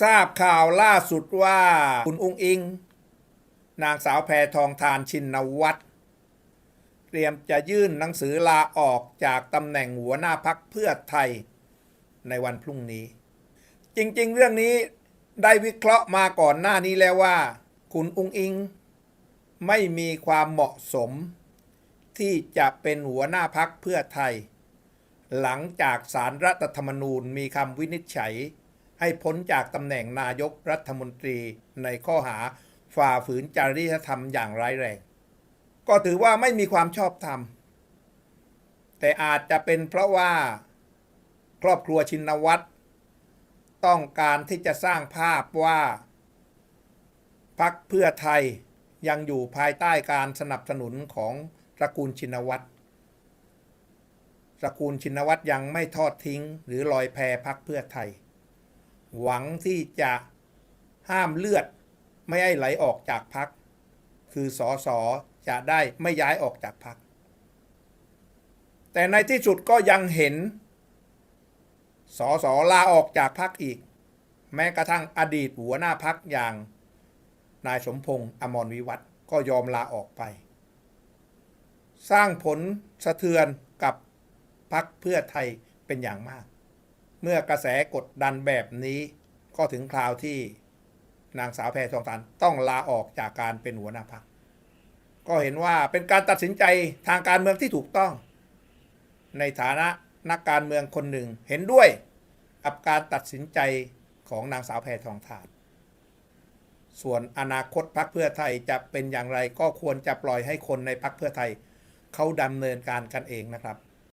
ทราบข่าวล่าสุดว่าคุณอุ้งอิง นางสาวแพทองทานชินวัตรเตรียมจะยื่นหนังสือลาออกจากตำแหน่งหัวหน้าพักเพื่อไทยในวันพรุ่งนี้ จริงๆ เรื่องนี้ได้วิเคราะห์มาก่อนหน้านี้แล้วว่า คุณอุ้งอิง ไม่มีความเหมาะสม ที่จะเป็นหัวหน้าพักเพื่อไทย หลังจากสารรัฐธรรมนูญมีคำวินิจฉัย ให้พ้นจากตำแหน่งนายกรัฐมนตรีในข้อหาฝ่าฝืนจริยธรรมอย่างร้ายแรง ก็ถือว่าไม่มีความชอบธรรม แต่อาจจะเป็นเพราะว่าครอบครัวชินวัตรต้องการที่จะสร้างภาพว่าพักเพื่อไทยยังอยู่ภายใต้การสนับสนุนของตระกูลชินวัตรตระกูลชินวัตรยังไม่ทอดทิ้ง หรือลอยแพพักเพื่อไทย หวังที่จะห้ามเลือดไม่ให้ไหลออกจากพัก คือสอสอจะได้ไม่ย้ายออกจากพัก แต่ในที่สุดก็ยังเห็นสอสอลาออกจากพักอีก แม้กระทั่งอดีตหัวหน้าพักอย่างนายสมพงษ์อมรวิวัฒก็ยอมลาออกไป สร้างผลสะเทือนกับพักเพื่อไทยเป็นอย่างมาก เมื่อกระแสกดดันแบบนี้ ก็ถึงคราวที่นางสาวแพรทองทานต้องลาออกจากการเป็นหัวหน้าพัก ก็เห็นว่าเป็นการตัดสินใจทางการเมืองที่ถูกต้อง ในฐานะนักการเมืองคนหนึ่งเห็นด้วยกับการตัดสินใจของนางสาวแพรทองทาน ส่วนอนาคตพรรคเพื่อไทยจะเป็นอย่างไรก็ควรจะปล่อยให้คนในพรรคเพื่อไทยเขาดำเนินการกันเองนะครับ